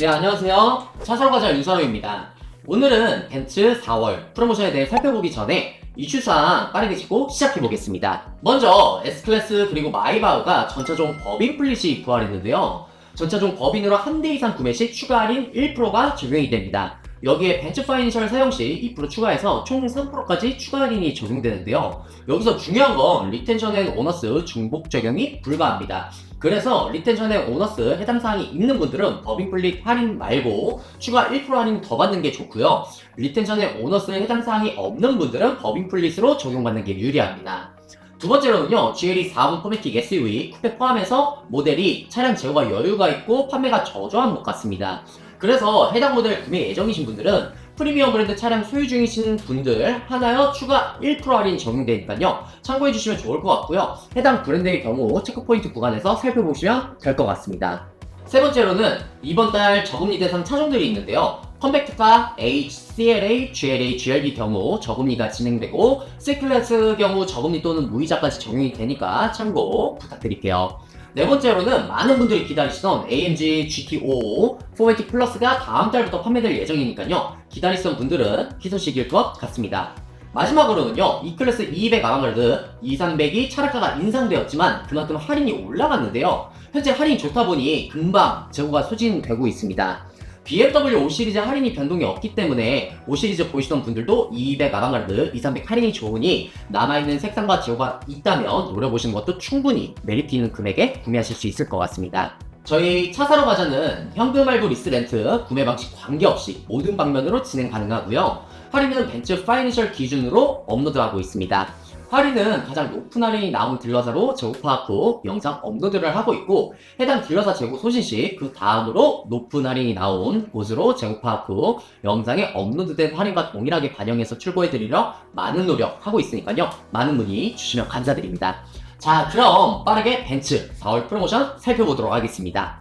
네, 안녕하세요. 차설과자 윤선호입니다. 오늘은 벤츠 4월 프로모션에 대해 살펴보기 전에 이슈사항 빠르게 짚고 시작해보겠습니다. 먼저 S클래스 그리고 마이바흐가 전차종 법인 플릿이 부활했는데요. 전차종 법인으로 한 대 이상 구매 시 추가 할인 1%가 적용이 됩니다. 여기에 벤츠 파이낸셜 사용 시 2% 추가해서 총 3%까지 추가 할인이 적용되는데요. 여기서 중요한 건 리텐션 앤 오너스 중복 적용이 불가합니다. 그래서 리텐션 앤 오너스 해당 사항이 있는 분들은 플릿 할인 말고 추가 1% 할인 더 받는 게 좋고요. 리텐션 앤 오너스 해당 사항이 없는 분들은 법인 플릿으로 적용받는 게 유리합니다. 두 번째로는요, GLE 4분 포매틱 SUV 쿠페 포함해서 모델이 차량 제어가 여유가 있고 판매가 저조한 것 같습니다. 그래서 해당 모델 구매 예정이신 분들은 프리미엄 브랜드 차량 소유 중이신 분들 하나여 추가 1% 할인 적용되니까요. 참고해 주시면 좋을 것 같고요. 해당 브랜드의 경우 체크포인트 구간에서 살펴보시면 될 것 같습니다. 세 번째로는 이번 달 저금리 대상 차종들이 있는데요. 컴팩트카 H, CLA, GLA, GLB 경우 저금리가 진행되고 C클래스 경우 저금리 또는 무이자까지 적용이 되니까 참고 부탁드릴게요. 네 번째로는 많은 분들이 기다리시던 AMG GT55 4매틱 플러스가 다음 달부터 판매될 예정이니까요. 기다리시던 분들은 희소식일 것 같습니다. 마지막으로는요, E클래스 200 아방가르드 2300이 차량가가 인상되었지만 그만큼 할인이 올라갔는데요. 현재 할인이 좋다 보니 금방 재고가 소진되고 있습니다. BMW 5 시리즈 할인이 변동이 없기 때문에 5 시리즈 보시던 분들도 200 아방가르드 2300 할인이 좋으니 남아있는 색상과 재고가 있다면 노려보시는 것도 충분히 메리트 있는 금액에 구매하실 수 있을 것 같습니다. 저희 차 사러 가자는 현금 할부 리스 렌트 구매 방식 관계없이 모든 방면으로 진행 가능하고요. 할인은 벤츠 파이낸셜 기준으로 업로드하고 있습니다. 할인은 가장 높은 할인이 나온 딜러사로 재고 파악 후 영상 업로드를 하고 있고 해당 딜러사 재고 소진 시 그 다음으로 높은 할인이 나온 곳으로 재고 파악 후 영상에 업로드된 할인과 동일하게 반영해서 출고해드리려 많은 노력하고 있으니까요. 많은 문의 주시면 감사드립니다. 자, 그럼 빠르게 벤츠 4월 프로모션 살펴보도록 하겠습니다.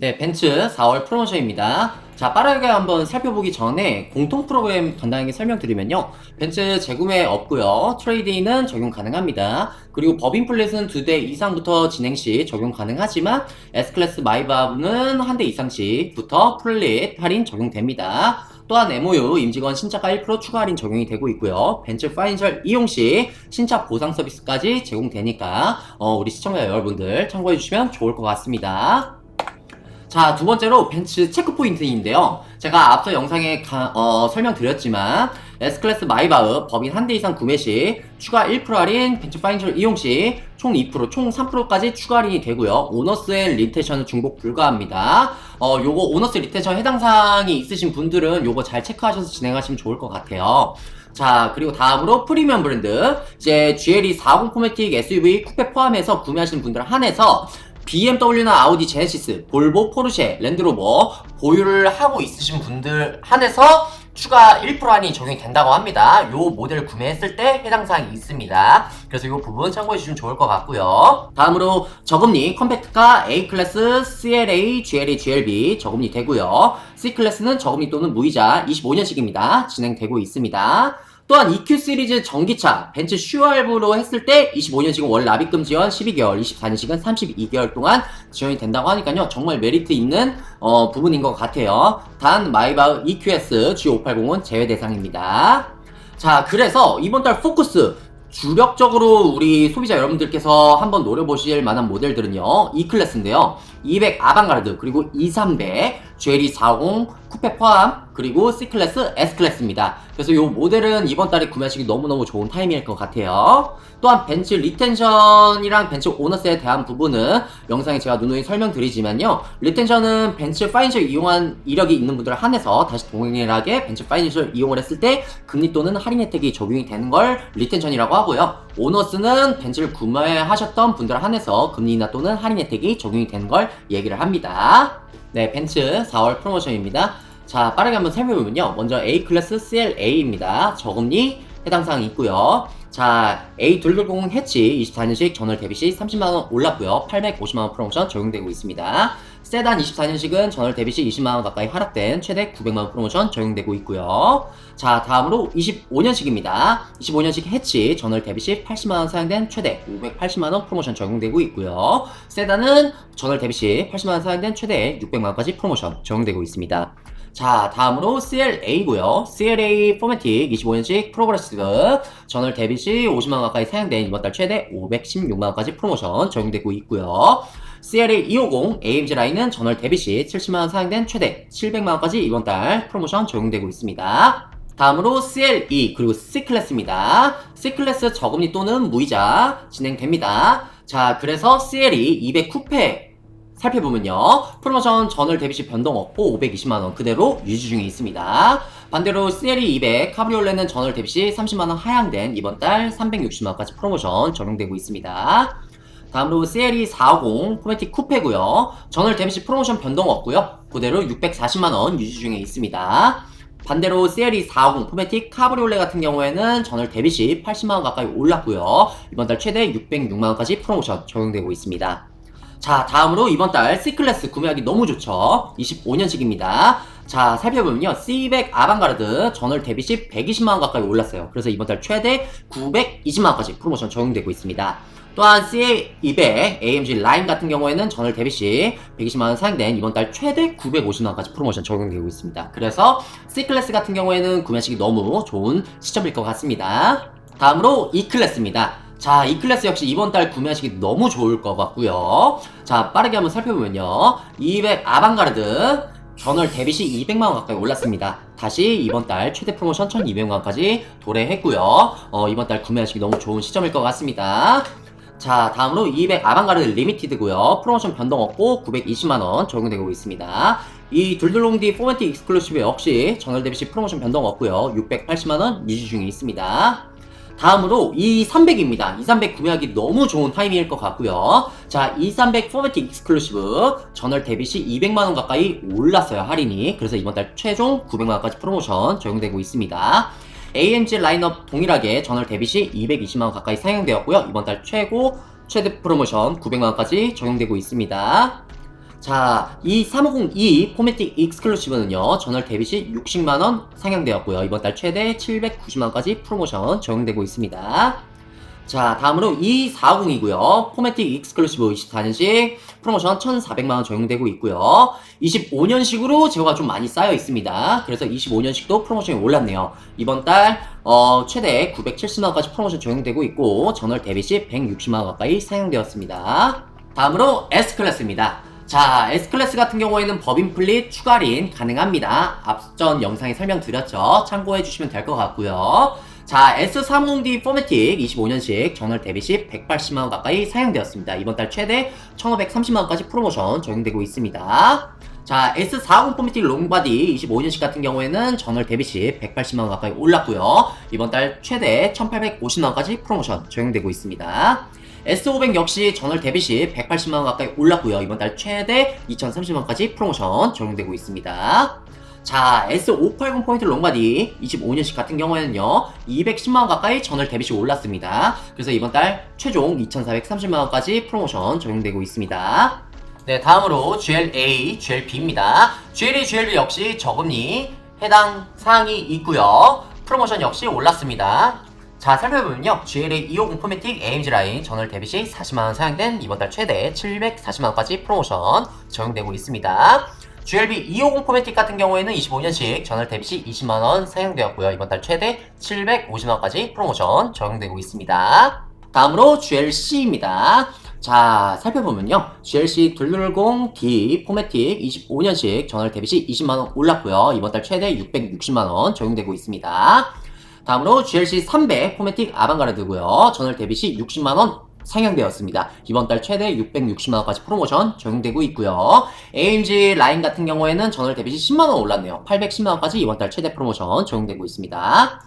네, 벤츠 4월 프로모션입니다. 자, 빠르게 한번 살펴보기 전에 공통 프로그램 간단하게 설명드리면요. 벤츠 재구매 없고요. 트레이드인은 적용 가능합니다. 그리고 법인 플랫은 두 대 이상부터 진행 시 적용 가능하지만 S클래스 마이바브는 한 대 이상씩부터 플릿 할인 적용됩니다. 또한 MOU 임직원 신차가 1% 추가 할인 적용이 되고 있고요. 벤츠 파이낸셜 이용 시 신차 보상 서비스까지 제공되니까 어, 우리 시청자 여러분들 참고해 주시면 좋을 것 같습니다. 자, 두 번째로 벤츠 체크 포인트인데요. 제가 앞서 영상에 가- 어, 설명드렸지만 S클래스 마이바흐 법인 한 대 이상 구매 시 추가 1% 할인, 벤츠 파이낸셜 이용 시 총 2%, 총 3%까지 추가 할인이 되고요. 오너스의 리텐션은 중복 불가합니다. 어, 요거 오너스 리텐션 해당 사항이 있으신 분들은 요거 잘 체크하셔서 진행하시면 좋을 것 같아요. 자, 그리고 다음으로 프리미엄 브랜드. 이제 GLE 40 포매틱 SUV 쿠페 포함해서 구매하시는 분들 한해서 BMW나 아우디 제네시스, 볼보, 포르쉐, 랜드로버 보유를 하고 있으신 분들 한해서 추가 1% 할인이 적용이 된다고 합니다. 요 모델 구매했을 때 해당 사항이 있습니다. 그래서 요 부분 참고해 주시면 좋을 것 같고요. 다음으로 저금리 컴팩트카 A클래스, CLA, GLA, GLB 저금리 되고요. C클래스는 저금리 또는 무이자 25년씩입니다. 진행되고 있습니다. 또한 EQ 시리즈 전기차 벤츠 슈알브로 했을 때 25년씩은 월 납입금 지원 12개월, 24년씩은 32개월 동안 지원이 된다고 하니까요. 정말 메리트 있는 어, 부분인 것 같아요. 단 마이바흐 EQS G580은 제외 대상입니다. 자, 그래서 이번 달 포커스 주력적으로 우리 소비자 여러분들께서 한번 노려보실 만한 모델들은요. E클래스인데요. 200 아방가르드 그리고 200, GLE 40 쿠페 포함 그리고 C클래스, S클래스입니다. 그래서 이 모델은 이번 달에 구매하시기 너무너무 좋은 타이밍일 것 같아요. 또한 벤츠 리텐션이랑 벤츠 오너스에 대한 부분은 영상에 제가 누누이 설명드리지만요. 리텐션은 벤츠 파이낸셜 이용한 이력이 있는 분들 한해서 다시 동일하게 벤츠 파이낸셜 이용을 했을 때 금리 또는 할인 혜택이 적용이 되는 걸 리텐션이라고 하고요. 오너스는 벤츠를 구매하셨던 분들 한해서 금리나 또는 할인 혜택이 적용이 되는 걸 얘기를 합니다. 네, 벤츠 4월 프로모션입니다. 자, 빠르게 한번 살펴보면요. 먼저 A클래스 CLA입니다. 저금리 해당 사항이 있고요. 자, A220 해치 24년식 전월 대비 시 30만원 올랐고요. 850만원 프로모션 적용되고 있습니다. 세단 24년식은 전월 대비 시 20만원 가까이 하락된 최대 900만원 프로모션 적용되고 있고요. 자, 다음으로 25년식입니다. 25년식 해치 전월 대비 시 80만원 사용된 최대 580만원 프로모션 적용되고 있고요. 세단은 전월 대비 시 80만원 사용된 최대 600만원까지 프로모션 적용되고 있습니다. 자, 다음으로 CLA고요. CLA 포매틱 25년식 프로그레시브 전월 대비 시 50만원 가까이 사용된 이번 달 최대 516만 원까지 프로모션 적용되고 있고요. CLA 250 AMG 라인은 전월 대비 시 70만 원 사용된 최대 700만 원까지 이번 달 프로모션 적용되고 있습니다. 다음으로 CLE 그리고 C클래스입니다. C클래스 저금리 또는 무이자 진행됩니다. 자, 그래서 CLE 200 쿠페 살펴보면요. 프로모션 전월 대비 시 변동 없고 520만원 그대로 유지 중에 있습니다. 반대로 CLE 200 카브리올레는 전월 대비 시 30만원 하향된 이번 달 360만원까지 프로모션 적용되고 있습니다. 다음으로 CLE 450 포매틱 쿠페고요. 전월 대비 시 프로모션 변동 없고요. 그대로 640만원 유지 중에 있습니다. 반대로 CLE 450 포매틱 카브리올레 같은 경우에는 전월 대비 시 80만원 가까이 올랐고요. 이번 달 최대 606만원까지 프로모션 적용되고 있습니다. 자, 다음으로 이번 달 C클래스 구매하기 너무 좋죠. 25년식입니다. 자, 살펴보면요. C200 아방가르드 전월 대비 시 120만원 가까이 올랐어요. 그래서 이번 달 최대 920만원까지 프로모션 적용되고 있습니다. 또한 CA200 AMG 라인 같은 경우에는 전월 대비 시 120만원 사용된 이번 달 최대 950만원까지 프로모션 적용되고 있습니다. 그래서 C클래스 같은 경우에는 구매하시기 너무 좋은 시점일 것 같습니다. 다음으로 E클래스입니다. 자, 이 클래스 역시 이번 달 구매하시기 너무 좋을 것 같고요. 자, 빠르게 한번 살펴보면요. 200 아방가르드 전월 대비 시 200만원 가까이 올랐습니다. 다시 이번 달 최대 프로모션 1200만원까지 도래했고요. 어, 이번 달 구매하시기 너무 좋은 시점일 것 같습니다. 자, 다음으로 200 아방가르드 리미티드고요. 프로모션 변동 없고 920만원 적용되고 있습니다. 이 둘둘롱디 포맷틱 익스클루시브 역시 전월 대비 시 프로모션 변동 없고요. 680만원 유지 중에 있습니다. 다음으로 이 300입니다. 이300 구매하기 너무 좋은 타이밍일 것 같고요. 자, 이300 포매틱 익스클루시브 전월 대비 시 200만원 가까이 올랐어요, 할인이. 그래서 이번 달 최종 900만원까지 프로모션 적용되고 있습니다. AMG 라인업 동일하게 전월 대비 시 220만원 가까이 사용되었고요. 이번 달 최고 최대 프로모션 900만원까지 적용되고 있습니다. 자, 이 3502 포매틱 익스클루시브는요, 전월 대비 시 60만원 상향되었고요. 이번 달 최대 790만원까지 프로모션 적용되고 있습니다. 자, 다음으로 이 450이고요. 포매틱 익스클루시브 24년식 프로모션 1,400만원 적용되고 있고요. 25년식으로 제어가 좀 많이 쌓여 있습니다. 그래서 25년식도 프로모션이 올랐네요. 이번 달 어, 최대 970만원까지 프로모션 적용되고 있고 전월 대비 시 160만원 가까이 사용되었습니다. 다음으로 S클래스입니다. 자, S클래스 같은 경우에는 법인 플릿 추가 할인 가능합니다. 앞전 영상에 설명드렸죠. 참고해 주시면 될 것 같고요. 자, S30D 포매틱 25년식 전월 대비 시 180만원 가까이 사용되었습니다. 이번 달 최대 1530만원까지 프로모션 적용되고 있습니다. 자, S40 포매틱 롱바디 25년식 같은 경우에는 전월 대비 시 180만원 가까이 올랐고요. 이번 달 최대 1850만원까지 프로모션 적용되고 있습니다. S500 역시 전월 대비 시 180만원 가까이 올랐고요. 이번 달 최대 2030만원까지 프로모션 적용되고 있습니다. 자, S580 포인트 롱바디 25년식 같은 경우에는요, 210만원 가까이 전월 대비 시 올랐습니다. 그래서 이번 달 최종 2430만원까지 프로모션 적용되고 있습니다. 네, 다음으로 GLA, GLB입니다. GLA, GLB 역시 저금리 해당 사항이 있고요. 프로모션 역시 올랐습니다. 자 살펴보면요. GLA 250 포매틱 AMG 라인 전월 대비 시 40만원 사용된 이번 달 최대 740만원까지 프로모션 적용되고 있습니다. GLB 250 포매틱 같은 경우에는 25년식 전월 대비 시 20만원 사용되었고요. 이번 달 최대 750만원까지 프로모션 적용되고 있습니다. 다음으로 GLC입니다. 자 살펴보면요. GLC 210D 포매틱 25년식 전월 대비 시 20만원 올랐고요. 이번 달 최대 660만원 적용되고 있습니다 다음으로 GLC 300 포매틱 아방가르드고요. 전월 대비 시 60만원 상향되었습니다. 이번 달 최대 660만원까지 프로모션 적용되고 있고요. AMG 라인 같은 경우에는 전월 대비 시 10만원 올랐네요. 810만원까지 이번 달 최대 프로모션 적용되고 있습니다.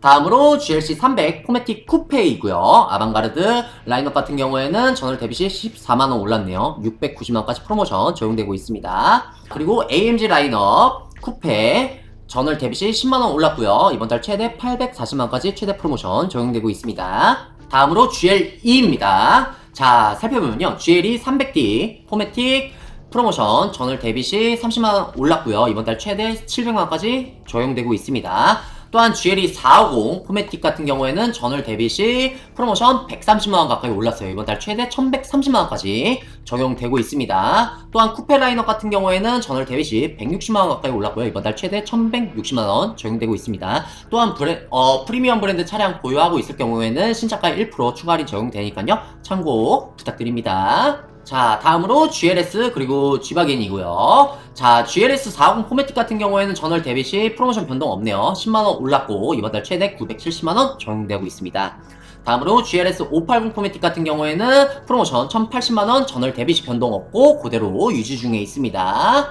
다음으로 GLC 300 포매틱 쿠페이고요. 아방가르드 라인업 같은 경우에는 전월 대비 시 14만원 올랐네요. 690만원까지 프로모션 적용되고 있습니다. 그리고 AMG 라인업 쿠페 전월 대비 시 10만원 올랐고요. 이번 달 최대 840만원까지 최대 프로모션 적용되고 있습니다. 다음으로 GL2입니다. 자, 살펴보면요. GL이 300D, 포매틱, 프로모션 전월 대비 시 30만원 올랐고요. 이번 달 최대 700만원까지 적용되고 있습니다. 또한 GLE 450 포매틱 같은 경우에는 전월 대비 시 프로모션 130만원 가까이 올랐어요. 이번 달 최대 1130만원까지 적용되고 있습니다. 또한 쿠페 라인업 같은 경우에는 전월 대비 시 160만원 가까이 올랐고요. 이번 달 최대 1160만원 적용되고 있습니다. 또한 브레, 어, 프리미엄 브랜드 차량 보유하고 있을 경우에는 신차가 1% 추가 할인 적용되니까요. 참고 부탁드립니다. 자, 다음으로 GLS 그리고 G바겐이고요. 자, GLS 450 포매틱 같은 경우에는 전월 대비 시 프로모션 변동 없네요. 10만원 올랐고 이번 달 최대 970만원 적용되고 있습니다. 다음으로 GLS 580 포매틱 같은 경우에는 프로모션 1080만원 전월 대비 시 변동 없고 그대로 유지 중에 있습니다.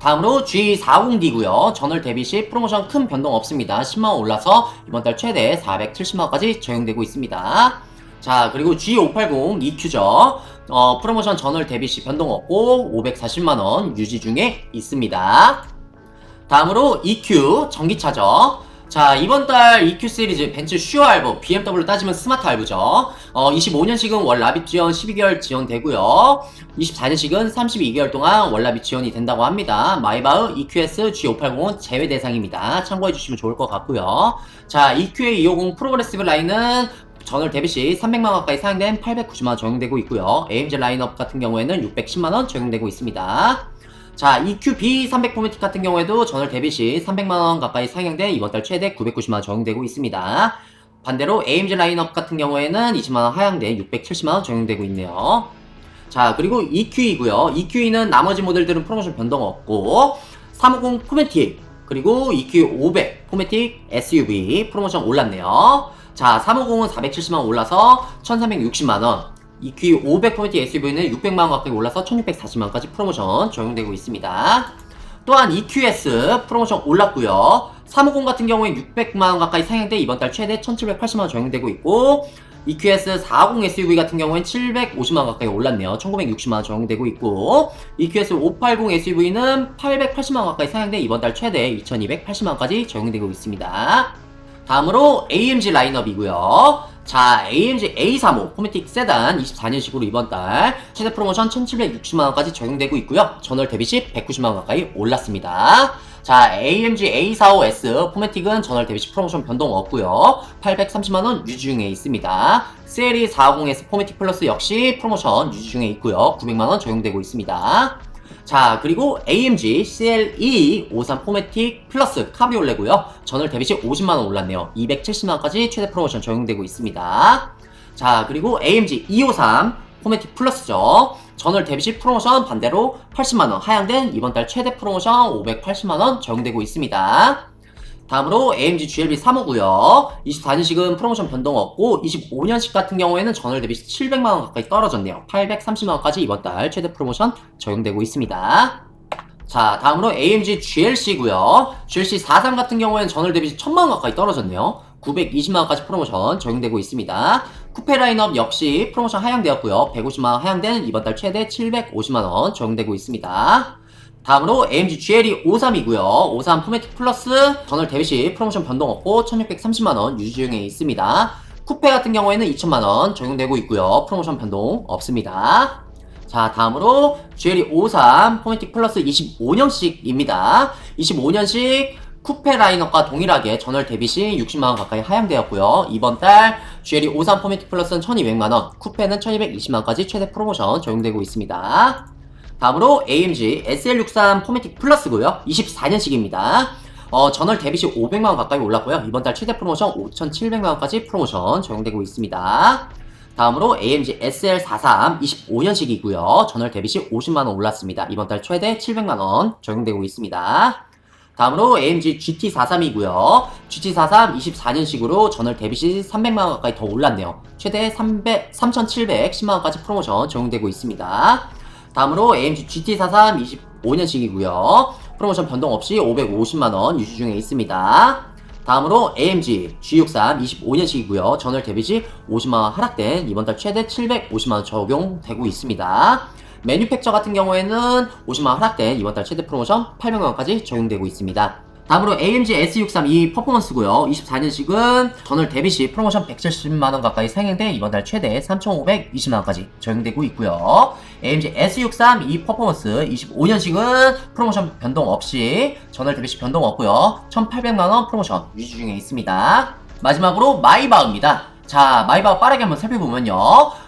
다음으로 G40D고요. 전월 대비 시 프로모션 큰 변동 없습니다. 10만원 올라서 이번 달 최대 470만원까지 적용되고 있습니다. 자, 그리고 G580 EQ죠. 어, 프로모션 전월 대비 시 변동 없고 540만원 유지 중에 있습니다. 다음으로 EQ 전기차죠. 자, 이번 달 EQ 시리즈 벤츠 슈어 알브, BMW 따지면 스마트 알브죠. 어, 25년식은 월 납입 지원 12개월 지원되고요. 24년식은 32개월 동안 월 납입 지원이 된다고 합니다. 마이바흐 EQS G580은 제외 대상입니다. 참고해 주시면 좋을 것 같고요. 자, EQA 250 프로그레시브 라인은 전월 대비 시 300만 원 가까이 사용된 890만 원 적용되고 있고요. AMG 라인업 같은 경우에는 610만 원 적용되고 있습니다. 자, EQB 300 포매틱 같은 경우에도 전월 대비 시 300만 원 가까이 상향돼 이번 달 최대 990만 원 적용되고 있습니다. 반대로 AMG 라인업 같은 경우에는 20만 원 하향돼 670만 원 적용되고 있네요. 자, 그리고 EQ이고요. EQ는 나머지 모델들은 프로모션 변동 없고 350 포매틱 그리고 EQ 500 포매틱 SUV 프로모션 올랐네요. 자, 350은 470만 올라서 1360만원. EQ 500 포인트 SUV는 600만원 가까이 올라서 1640만원까지 프로모션 적용되고 있습니다. 또한 EQS 프로모션 올랐고요. 350 같은 경우에 600만원 가까이 상향돼 이번 달 최대 1780만원 적용되고 있고 EQS 450 SUV 같은 경우엔 750만원 가까이 올랐네요. 1960만원 적용되고 있고 EQS 580 SUV는 880만원 가까이 상향돼 이번 달 최대 2280만원까지 적용되고 있습니다. 다음으로 AMG 라인업이고요. 자, AMG A35 포매틱 세단 24년식으로 이번 달 최대 프로모션 1760만원까지 적용되고 있고요. 전월 대비 시 190만원 가까이 올랐습니다. 자, AMG A45S 포매틱은 전월 대비 시 프로모션 변동 없고요. 830만원 유지 중에 있습니다. CLE 450S 포매틱 플러스 역시 프로모션 유지 중에 있고요. 900만원 적용되고 있습니다. 자, 그리고 AMG CLE 53 포매틱 플러스 카브리올레고요. 전월 대비 시 50만원 올랐네요. 270만원까지 최대 프로모션 적용되고 있습니다. 자, 그리고 AMG 253 포매틱 플러스죠. 전월 대비 시 프로모션 반대로 80만원 하향된 이번 달 최대 프로모션 580만원 적용되고 있습니다. 다음으로 AMG GLB 3호고요. 24년식은 프로모션 변동 없고 25년식 같은 경우에는 전월 대비 700만 원 가까이 떨어졌네요. 830만 원까지 이번 달 최대 프로모션 적용되고 있습니다. 자, 다음으로 AMG GLC고요. GLC 43 같은 경우에는 전월 대비 1000만 원 가까이 떨어졌네요. 920만 원까지 프로모션 적용되고 있습니다. 쿠페 라인업 역시 프로모션 하향되었고요. 150만 원 하향된 이번 달 최대 750만 원 적용되고 있습니다. 다음으로 AMG GLE 53이고요. 53 포매틱 플러스 전월 대비 시 프로모션 변동 없고 1630만원 유지 중에 있습니다. 쿠페 같은 경우에는 2천만원 적용되고 있고요. 프로모션 변동 없습니다. 자, 다음으로 GLE 53 포매틱 플러스 25년식입니다. 25년식 쿠페 라인업과 동일하게 전월 대비 시 60만원 가까이 하향되었고요. 이번 달 GLE 53 포매틱 플러스는 1200만원, 쿠페는 1220만원까지 최대 프로모션 적용되고 있습니다. 다음으로 AMG SL63 포매틱 플러스고요. 24년식입니다. 어, 전월 대비 시 500만원 가까이 올랐고요. 이번 달 최대 프로모션 5,700만원까지 프로모션 적용되고 있습니다. 다음으로 AMG SL43 25년식이고요. 전월 대비 시 50만원 올랐습니다. 이번 달 최대 700만원 적용되고 있습니다. 다음으로 AMG GT43이고요. GT43 24년식으로 전월 대비 시 300만원 가까이 더 올랐네요. 최대 300, 3,710만원까지 프로모션 적용되고 있습니다. 다음으로 AMG GT43 25년식이고요. 프로모션 변동 없이 550만원 유지 중에 있습니다. 다음으로 AMG G63 25년식이고요. 전월 대비 시 50만원 하락된 이번 달 최대 750만원 적용되고 있습니다. 매뉴팩처 같은 경우에는 50만원 하락된 이번 달 최대 프로모션 800만원까지 적용되고 있습니다. 다음으로 AMG S632 퍼포먼스고요. 24년식은 전월 대비 시 프로모션 170만원 가까이 상향돼 이번 달 최대 3,520만원까지 적용되고 있고요. AMG S632 퍼포먼스 25년식은 프로모션 변동 없이 전월 대비 시 변동 없고요. 1,800만원 프로모션 유지 중에 있습니다. 마지막으로 마이바흐입니다. 자, 마이바흐 빠르게 한번 살펴보면요.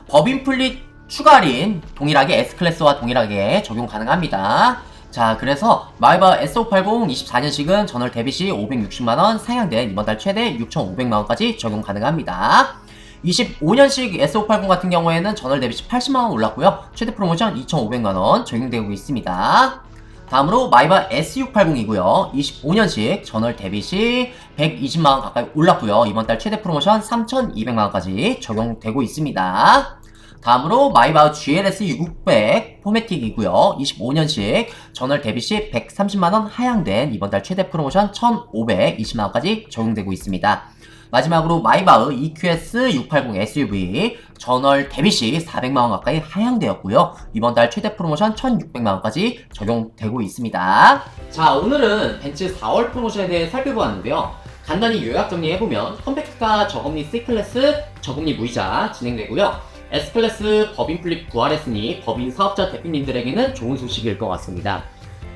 법인 플릿 추가 할인 동일하게 S클래스와 동일하게 적용 가능합니다. 자, 그래서 마이바 S580 24년식은 전월 대비 시 560만원 상향된 이번 달 최대 6,500만원까지 적용 가능합니다. 25년식 S580 같은 경우에는 전월 대비 시 80만원 올랐고요. 최대 프로모션 2,500만원 적용되고 있습니다. 다음으로 마이바 S680이고요. 25년식 전월 대비 시 120만원 가까이 올랐고요. 이번 달 최대 프로모션 3,200만원까지 적용되고 있습니다. 다음으로 마이바흐 GLS 600 포매틱이고요. 25년식 전월 대비 시 130만원 하향된 이번 달 최대 프로모션 1,520만원까지 적용되고 있습니다. 마지막으로 마이바흐 EQS 680 SUV 전월 대비 시 400만원 가까이 하향되었고요. 이번 달 최대 프로모션 1,600만원까지 적용되고 있습니다. 자, 오늘은 벤츠 4월 프로모션에 대해 살펴보았는데요. 간단히 요약 정리해보면 컴팩트카 저금리 C클래스 저금리 무이자 진행되고요. S클래스 법인 플립 부활했으니 법인 사업자 대표님들에게는 좋은 소식일 것 같습니다.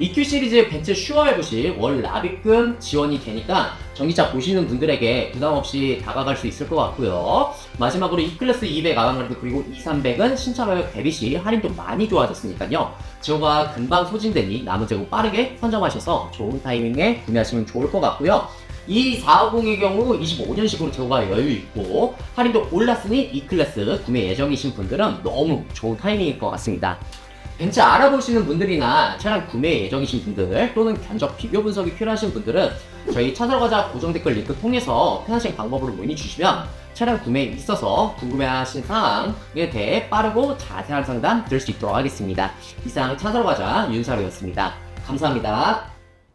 EQ 시리즈 벤츠 슈어할 부시 월 납입금 지원이 되니까 전기차 보시는 분들에게 부담 없이 다가갈 수 있을 것 같고요. 마지막으로 E클래스 200 아방가르드 그리고 E300은 신차 가격 대비 시 할인도 많이 좋아졌으니까요. 재고가 금방 소진되니 남은 재고 빠르게 선점하셔서 좋은 타이밍에 구매하시면 좋을 것 같고요. 이 450의 경우 25년식으로 재고가 여유 있고 할인도 올랐으니 E클래스 구매 예정이신 분들은 너무 좋은 타이밍일 것 같습니다. 벤츠 알아보시는 분들이나 차량 구매 예정이신 분들 또는 견적 비교 분석이 필요하신 분들은 저희 찾아가자 고정 댓글 링크 통해서 편하신 방법으로 문의 주시면 차량 구매에 있어서 궁금해하신 사항에 대해 빠르고 자세한 상담 드릴 수 있도록 하겠습니다. 이상 찾아가자 윤사로였습니다. 감사합니다.